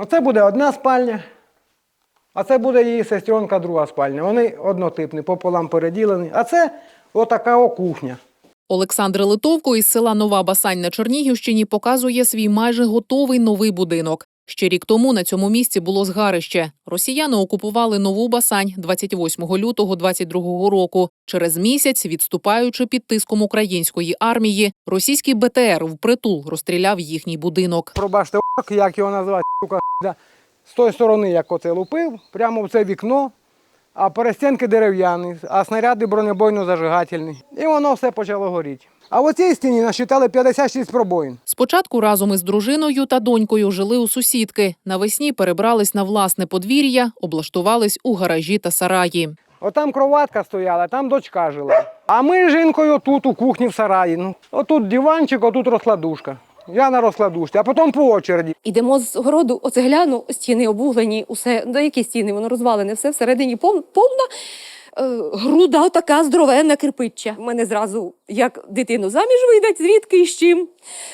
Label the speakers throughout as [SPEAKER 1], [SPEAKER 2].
[SPEAKER 1] Оце буде одна спальня, а це буде її сестренка, друга спальня. Вони однотипні, пополам переділені. А це отака о кухня.
[SPEAKER 2] Олександр Литовко із села Нова Басань на Чернігівщині показує свій майже готовий новий будинок. Ще рік тому на цьому місці було згарище. Росіяни окупували нову Басань 28 лютого 22 року. Через місяць, відступаючи під тиском української армії, російський БТР впритул розстріляв їхній будинок.
[SPEAKER 1] Пробачте, як його назвати, сука, з тої сторони, як оце лупив, прямо в це вікно, а перестінки дерев'яні, а снаряди бронебойно-зажигательні. І воно все почало горіти. А в цій стіні насчитали 56 пробоїн.
[SPEAKER 2] Спочатку разом із дружиною та донькою жили у сусідки. Навесні перебрались на власне подвір'я, облаштувались у гаражі та сараї.
[SPEAKER 1] Отам кроватка стояла, там дочка жила. А ми з жінкою тут у кухні в сараї. Ну, отут диванчик, отут розкладушка. Я на розкладушці, а потім по очереді.
[SPEAKER 3] Ідемо з городу, оце гляну, стіни обуглені, усе, да які стіни, воно розвалене, все всередині пов- повна е, груда, така здоровенна кирпиччя. Мене зразу, як дитину заміж видать, звідки і з чим.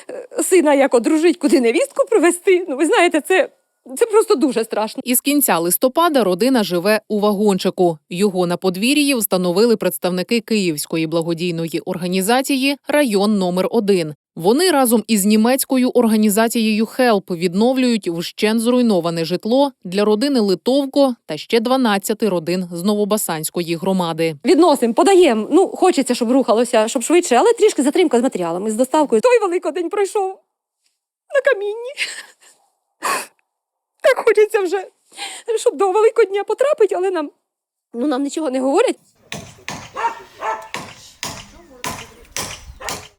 [SPEAKER 3] Е, Сина як одружить, куди невістку привезти. Ну, ви знаєте, це, це просто дуже страшно.
[SPEAKER 2] Із кінця листопада родина живе у вагончику. Його на подвір'ї встановили представники Київської благодійної організації Район номер 1 Вони разом із німецькою організацією Хелп відновлюють вщент зруйноване житло для родини Литовко та ще 12 родин з Новобасанської громади.
[SPEAKER 3] Відносимо, подаємо. Ну, хочеться, щоб рухалося, щоб швидше, але трішки затримка з матеріалами, з доставкою. Той великодень пройшов на камінні. Так хочеться вже, щоб до Великодня потрапити, але нам, ну, нам нічого не говорять.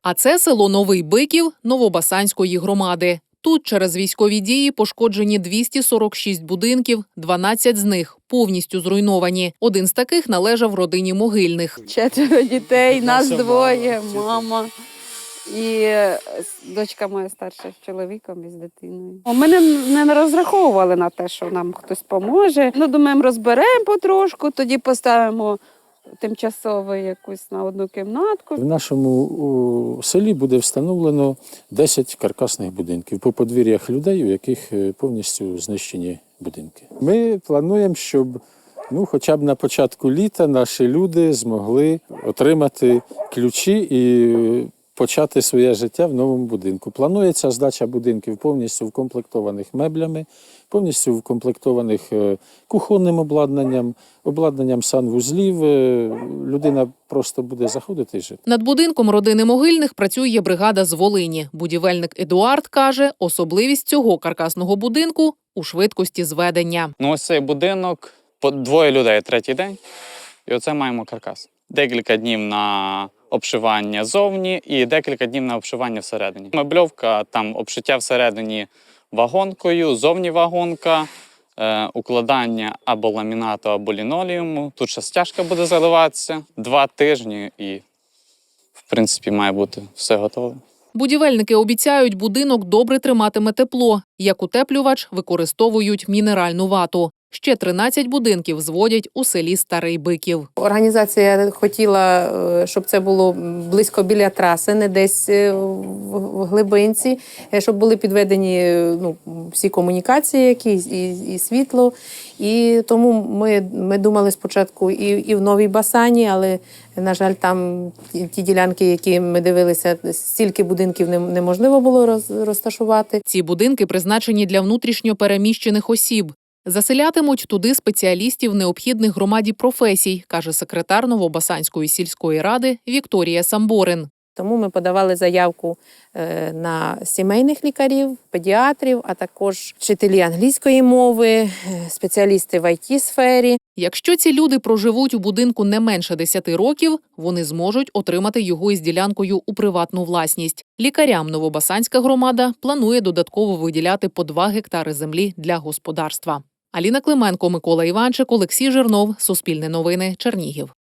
[SPEAKER 2] А це село Новий Биків Новобасанської громади. Тут через військові дії пошкоджені 246 будинків, 12 з них повністю зруйновані. Один з таких належав родині могильних.
[SPEAKER 4] Четверо дітей, нас двоє,
[SPEAKER 5] мама.
[SPEAKER 4] І е, дочка моя старша з чоловіком і з дитиною. Ми не, не розраховували на те, що нам хтось поможе. Ну, думаємо, розберемо потрошку, тоді поставимо тимчасово якусь на одну кімнатку.
[SPEAKER 5] В нашому селі буде встановлено 10 каркасних будинків по подвір'ях людей, у яких е, повністю знищені будинки. Ми плануємо, щоб ну, хоча б на початку літа наші люди змогли отримати ключі і почати своє життя в новому будинку. Планується здача будинків повністю вкомплектованих меблями, повністю вкомплектованих е, кухонним обладнанням, обладнанням санвузлів. Е, Людина просто буде заходити і жити.
[SPEAKER 2] Над будинком родини могильних працює бригада з Волині. Будівельник Едуард каже, особливість цього каркасного будинку у швидкості зведення.
[SPEAKER 6] Ну, ось цей будинок, по двоє людей третій день, і оце маємо каркас. Декілька днів на обшивання зовні і декілька днів на обшивання всередині. Мебльовка, там обшиття всередині вагонкою, зовні вагонка, е, укладання або ламінату, або лінолеуму. Тут ще стяжка буде заливатися. Два тижні і, в принципі, має бути все готове.
[SPEAKER 2] Будівельники обіцяють, будинок добре триматиме тепло. Як утеплювач використовують мінеральну вату. Ще 13 будинків зводять у селі Старий Биків.
[SPEAKER 7] Організація хотіла, е, щоб це було близько біля траси, не десь е, в глибинці, е, щоб були підведені ну, всі комунікації, які і, і світло. І тому ми, ми думали спочатку і, і в Новій Басані, але, на жаль, там ті ділянки, які ми дивилися, стільки будинків неможливо було розташувати.
[SPEAKER 2] Ці будинки призначені для внутрішньо переміщених осіб. Заселятимуть туди спеціалістів необхідних громаді професій, каже секретар Новобасанської сільської ради Вікторія Самборин.
[SPEAKER 7] Тому ми подавали заявку е, на сімейних лікарів, педіатрів, а також вчителі англійської мови, е, спеціалісти в it сфері.
[SPEAKER 2] Якщо ці люди проживуть у будинку не менше 10 років, вони зможуть отримати його із ділянкою у приватну власність. Лікарям Новобасанська громада планує додатково виділяти по 2 гектари землі для господарства. Аліна Клименко, Микола Іванчик, Олексій Жирнов, Суспільне новини, Чернігів.